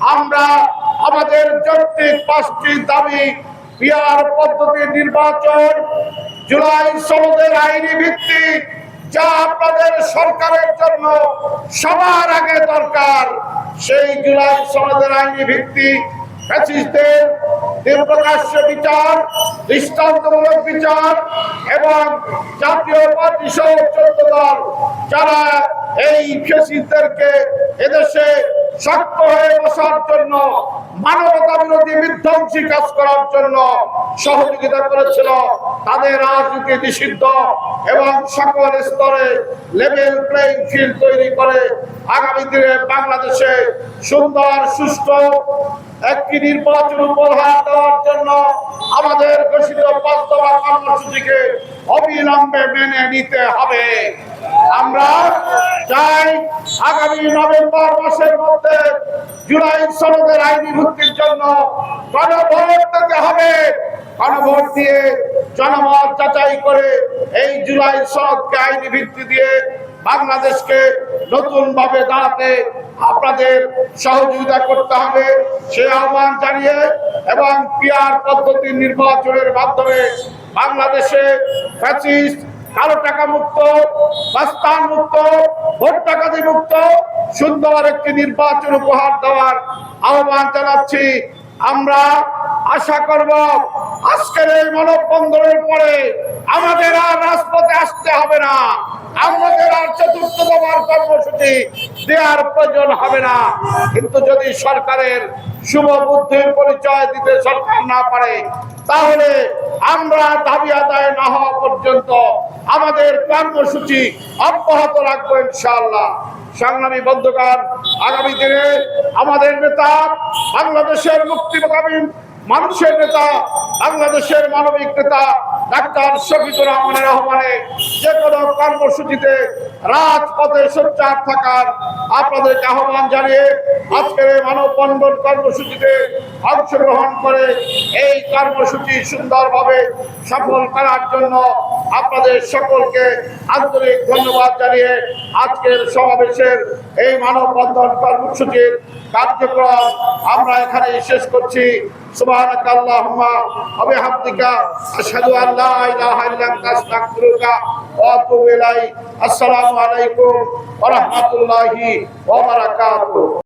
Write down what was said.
আমরা আমাদের যৌক্তিক পাঁচটি দাবি বিয়ার পদ্ধতি নির্বাচন জুলাই সনদের আইনি ভিত্তি যা আপনাদের সরকারের জন্য সবার আগে দরকার। সেই জুলাই সনদের আইনি ভিত্তি বিচার বিচার এবং জাতীয় যারা এই এদেশে শক্ত হয়ে বসার জন্য মানবতা বিরোধী বিধ্বংসী কাজ করার জন্য সহযোগিতা করেছিল। তাদের রাজনীতি নিষিদ্ধ এবং সকল স্তরে লেভেল প্লেইং ফিল্ড তৈরি করে আগামী দিনে বাংলাদেশে সুন্দর, সুষ্ঠু একটি নির্বাচন উপহার দেওয়ার জন্য আমাদের ঘোষিত বাস্তবা কর্মসূচিকে অবিলম্বে মেনে নিতে হবে। আমরা চাই আগামী নভেম্বর মাসের মধ্যে জুলাই সনদের আইনি মুক্তির জন্য গণভোট দিতে হবে। গণভোট দিয়ে জনমত যাচাই করে এই জুলাই সনদকে আইনি ভিত্তি দিয়ে বাংলাদেশকে নতুন ভাবে দাঁড়াতে আপনাদের সহযোগিতা করতে হবে। সে আহ্বান জানিয়ে এবং পিয়ার পদ্ধতির নির্বাচনের মাধ্যমে বাংলাদেশে ফ্যাসিস্ট কালো টাকা মুক্ত, বাস্তান মুক্ত, ভোট টাকাতি মুক্ত সুন্দর একটি নির্বাচন উপহার দেওয়ার আহ্বান জানাচ্ছি। আমরা আশা করব আজকের এই মানববন্ধনের পরে আমাদের আর আসতে হবে না। আমাদের আর চতুর্থ দফার কর্মসূচি দেওয়ার প্রয়োজন হবে না। কিন্তু যদি সরকারের শুভ বুদ্ধির পরিচয় দিতে সরকার না পারে, তাহলে আমরা দাবি আদায় না হওয়া পর্যন্ত আমাদের কর্মসূচি অব্যাহত রাখব ইনশাআল্লাহ। সংগ্রামী বন্ধুগণ, আগামী দিনে আমাদের নেতা বাংলাদেশের মুক্তিকামী মানুষের নেতা, বাংলাদেশের মানবিক নেতা ডাক্তার শফিকুর রহমানের আহ্বানে যে কোনো কর্মসূচিতে রাজপথে সোচ্চার থাকার আপনাদেরকে আহ্বান জানিয়ে আজকের মানব মানববন্ধন কর্মসূচিতে অংশগ্রহণ করে এই কর্মসূচি সুন্দরভাবে সফল করার জন্য আপনাদের সকলকে আন্তরিক ধন্যবাদ জানিয়ে আজকের সমাবেশের এই মানববন্ধন কর্মসূচির কার্যক্রম আমরা এখানে শেষ করছি। আলাইকুম ওয়া রাহমাতুল্লাহি ওয়া বারাকাতুহু।